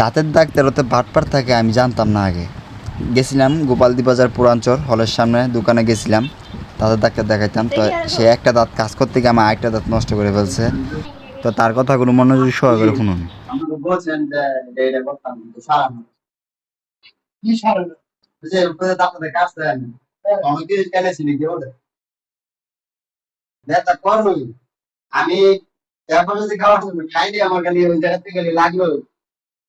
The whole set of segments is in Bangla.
দাঁতের ডাক্তার ওতে ভাটপার থাকে আমি জানতাম না আগে। গেছিলাম গোপালদি বাজার পুরাঞ্চল হলের সামনে দোকানে গেছিলাম দাঁতের ডাক্তার দেখাইতাম। তো সে একটা দাঁত কাজ করতে গিয়ে আমার আরেকটা দাঁত নষ্ট করে ফেলছে। তো তার কথাগুলো মনোযোগ সহকারে শুনুন। আমি খাইনি আমার খালি ওই জায়গা থেকে লাগল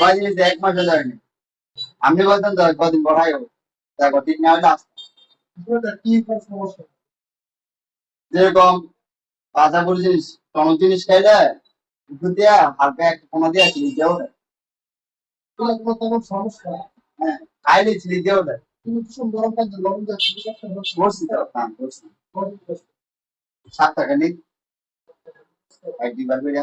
কয় জিনিস এক মাসে যায়নি আপনি বলতেন তো কদিন পড়াই হবে। দেখো ঠিক না হলে আসতে এটা কি কোন সমস্যা? যেরকম কাঁচা পুরি জিনিস টমেটো জিনিস খাইলে একটু দিয়া হালকা একটা কোনা দিয়া চিনি দিয়ে। কোনো তেমন সমস্যা? হ্যাঁ খাইলে চিনি দিয়ে। লবণ দিয়ে সাত টাকা নিক এক দুইবার করে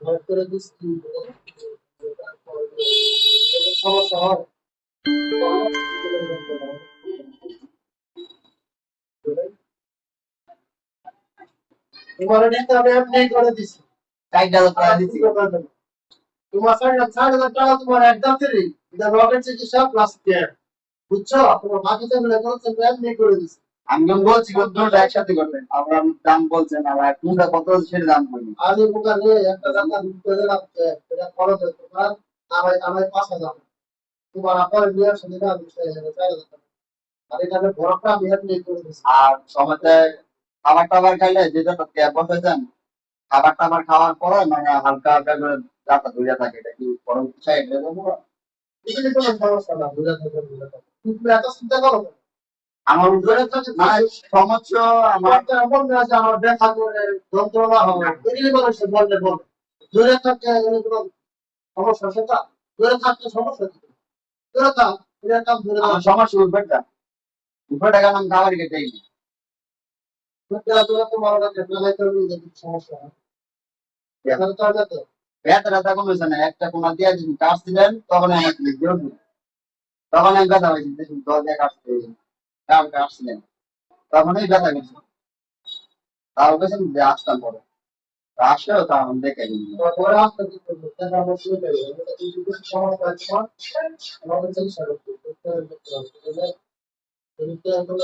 ধর করে দিস সমস্যা হয়। তোমার এটা আমি এমনি করে দিছি। চারটা টাকা? দিচ্ছি তোমার সাড়ে সাড়ে হাজার টাকা তোমার একদম ফ্রি এটা রকেট চিকিৎসা প্লাস কেয়ার বুঝছ? তোমার বাকি করে দিছি। আমি বলছি দুটোটা একসাথে করবেন আপনার দাম বলছেন কোনটা কত সেটা দাম বলি আজ এই একটা টাকা দিতে গেলাম এটা খরচ তোমার আড়াই আড়াই পাঁচ হাজার তোমার আপনার বিয়ের সাথে না বিশ চার হাজার আর এখানে বরফটা আমি এমনি করে আর সময়তে খাবার টাবার খাইলে যেটা ক্যাব বসেছেন খাবার টাবার খাওয়ার পরে মানে হালকা হালকা করে রাস্তা ধরে থাকে এটা কি এটা দেবো কোনো সমস্যা না বুঝা থাকে তুমি এত চিন্তা করো। আমার উপরে তো মানে সমস্যা আমার তো এমন আমার করে যন্ত্রণা হবে সে বললে বল। দূরে থাকতে সমস্যা সেটা? দূরে থাকতে সমস্যা দূরে থাক দূরে থাক আমি খাবার খেতে না দূরে হয়? তো হবে তো। ব্যথা ব্যথা কমেছে না। একটা কোনা দিয়ে কাজ দিলেন তখন আমার তখন আমি ব্যথা হয়েছে দল দিয়ে কাটতে কাম কাটছিলেন তখনই ব্যথা গেছে তাও গেছেন আসতাম পরে। আসলেও তা আমি দেখে দেখা হয়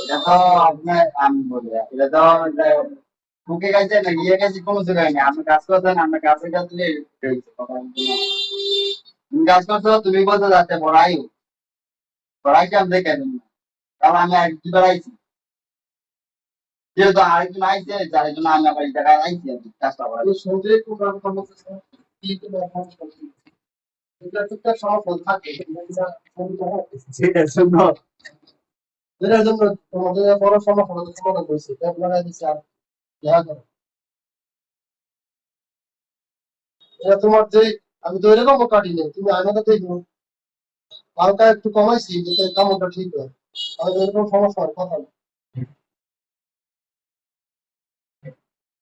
দেখো আমি আপনি কাছে কাছে তুমি কাজ করছ, তুমি বলতে যাচ্ছে? পড়াই পড়াইকে আমি দেখে দিন কারণ আমি যেহেতু আরেকজন আইছে যার জন্য আমি আবার এই জায়গায় আইছি আর কি, কাজটা করার। এই সমুদ্রে খুব রকম সমস্যা আছে। কি কি রকম সমস্যা আছে? এটা টুকটাক সমস্যা থাকে। এটা সমস্যা। সেটার জন্য। এটার জন্য তোমাদের বড় সমস্যা হলো সমাধান করেছি ট্যাব লাগাই দিছি আর দেখা এটা তোমার যে আমি তো এরকম কাটি নেই তুমি আয়নাটা দেখো হালকা একটু কমাইছি যাতে কামড়টা ঠিক হয়। তাহলে এরকম সমস্যা হওয়ার কথা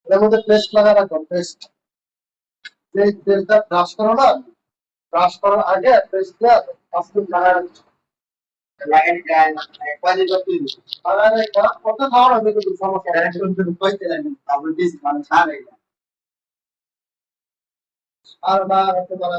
না মধ্যে পেস্ট লাগা রাখো পেস্ট যে তেলটা ব্রাশ করো না ব্রাশ করার আগে পেস্ট দিয়ে পাঁচ মিনিট লাগা রাখো ছাড়ে আর বা বলা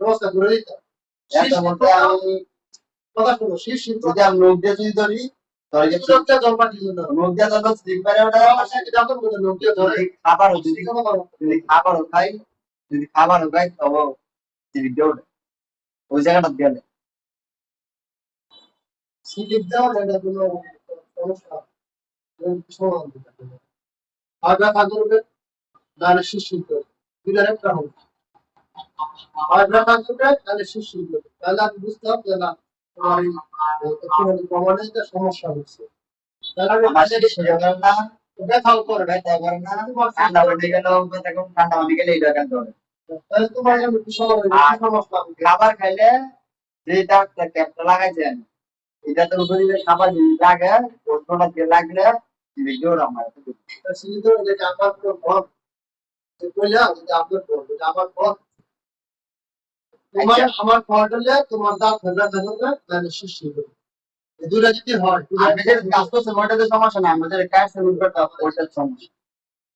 ব্যবস্থা করে একটা কথা শোনো যদি আমি লোক দিয়ে যদি ধরি যদি খাবারও খাই যদি খাবারও খাই তবে ওই জায়গাটা গেলে স্লিপ দেওয়া এটা কোনো সমস্যা সমাধান দিতে। আগা দুটার একটা হবে করবে। তাহলে আমি বুঝতাম যে না তোমার এই প্রমাণে সমস্যা হচ্ছে। এটা? খাবার খাইলে ক্যাপটা লাগাইছেন এটাতে উপরে খাবার লাগে ওষুধটা দিয়ে লাগলে ভিডিও আমার তা এটা যে যে আপনার এটা আমার ভর তোমার আমার ভর হলে তোমার দাঁত ফেলা থাকবে তাহলে এই দুইটা যদি হয় আমি যে কাজ ওটাতে সমস্যা না আমাদের কাজ ওইটার সমস্যা।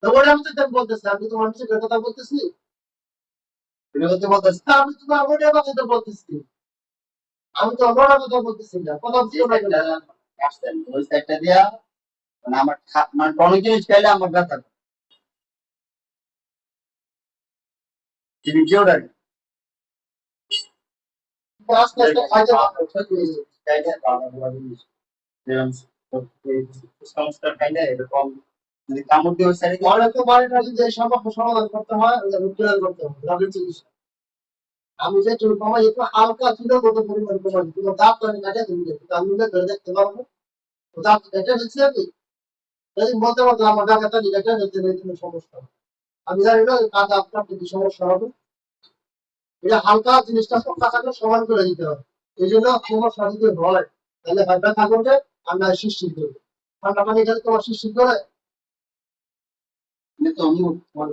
তারপরে আমি তো বলতেছি আমি তোমার সাথে কথা বলতেছি। বলতে বলতেছি আমি তোমার ওটা কথা বলতেছি। আমি তো আমার কথা বলতেছি না। কথা বলছি না আসছেন ওই সাইডটা দিয়া মানে আমার মানে কোনো জিনিস খাইলে আমার ব্যথা করে। যদি যদি সমাধান করতে হয় আমি যে চুল একটু হালকা ছিল কত পরিমাণ দাঁত আমি কাটে তুমি আমি ধরে দেখতে পারব তো দাঁত কেটে দিচ্ছি আমি যদি বলতে পারতো আমার কেটে কোনো সমস্যা। আমি জানি না কাজ আপনার কি সমস্যা হবে এটা হালকা জিনিসটা সমান করে দিতে হবে। এই জন্য সমস্যা যদি হয় তাহলে হয় ব্যথা আমরা সৃষ্টি করব। ঠান্ডা পানি তোমার সৃষ্টি করে? তোমার তোমার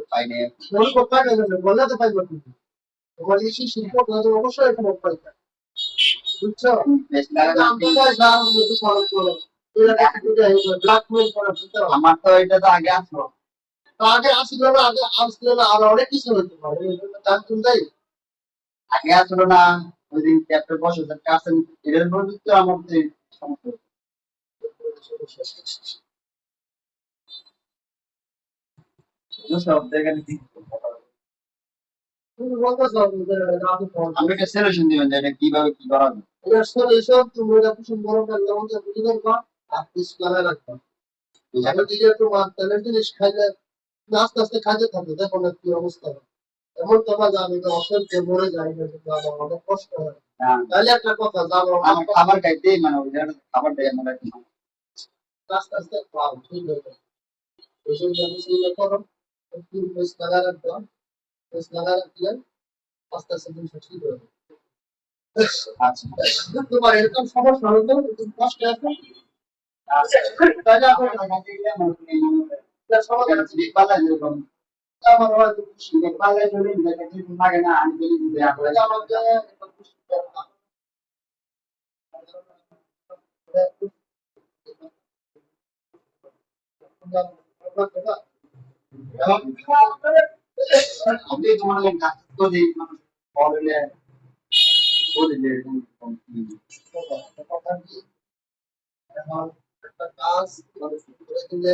আমার তো এটা তো আগে আসলো। তো আগে আসছিল না আগে আসছিল আর অনেক কিছু হতে পারে। তার চিন্তাই আগে আসলো না ওই দিন ক্যাপ্টেন বসে কাছেন এটার উপর তো আমার যে সমস্যা সব জায়গায় ঠিক তুমি বলতেছো যে আমি একটা সলিউশন দিবেন এটা কীভাবে কি করা হবে এটা সলিউশন তুমি এটা কিছু বড় করে যেমন বুঝে করবা আর পিস করে রাখবা। আমি দিকে তোমার তেলের জিনিস খাইলে আস্তে আস্তে খাইতে থাকবে দেখো না কি অবস্থা। হয়। এমন তো না যে আমি অসহ্য মরে যাই না আমার অনেক কষ্ট হয়। হ্যাঁ, তাহলে একটা কথা যাব আমার খাবার খাইতে মানে খাবার দেয় আমার আস্তে আস্তে খাও ঠিক হয়ে যাবে ওইসব যদি সিলে করো একটু পেস লাগা রাখবা পেস লাগা রাখলে আস্তে আস্তে জিনিস ঠিক হয়ে যাবে। আচ্ছা। তোমার এরকম সমস্যা হলে কষ্ট আছে। তাহলে আমার এটা সমাধান আছে। আমার হয়তো তাহলে আমাকে একটা খুশি করবা। আমি তোমার লোক তো দিই মানুষ বললে বললে কথা কাজ করে দিলে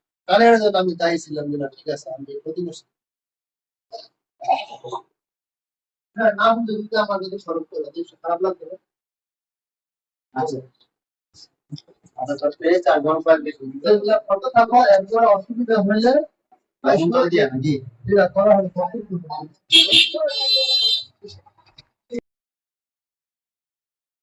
এর জন্য আমি দায়ী ছিলাম যে না ঠিক আছে আমি ক্ষতি করছি হ্যাঁ নাম যদি আমার যদি স্বরূপ করে খারাপ লাগবে আচ্ছা। আচ্ছা আর দেখুন থাকো একবার অসুবিধা হলে লাইসেন্স করে দিয়া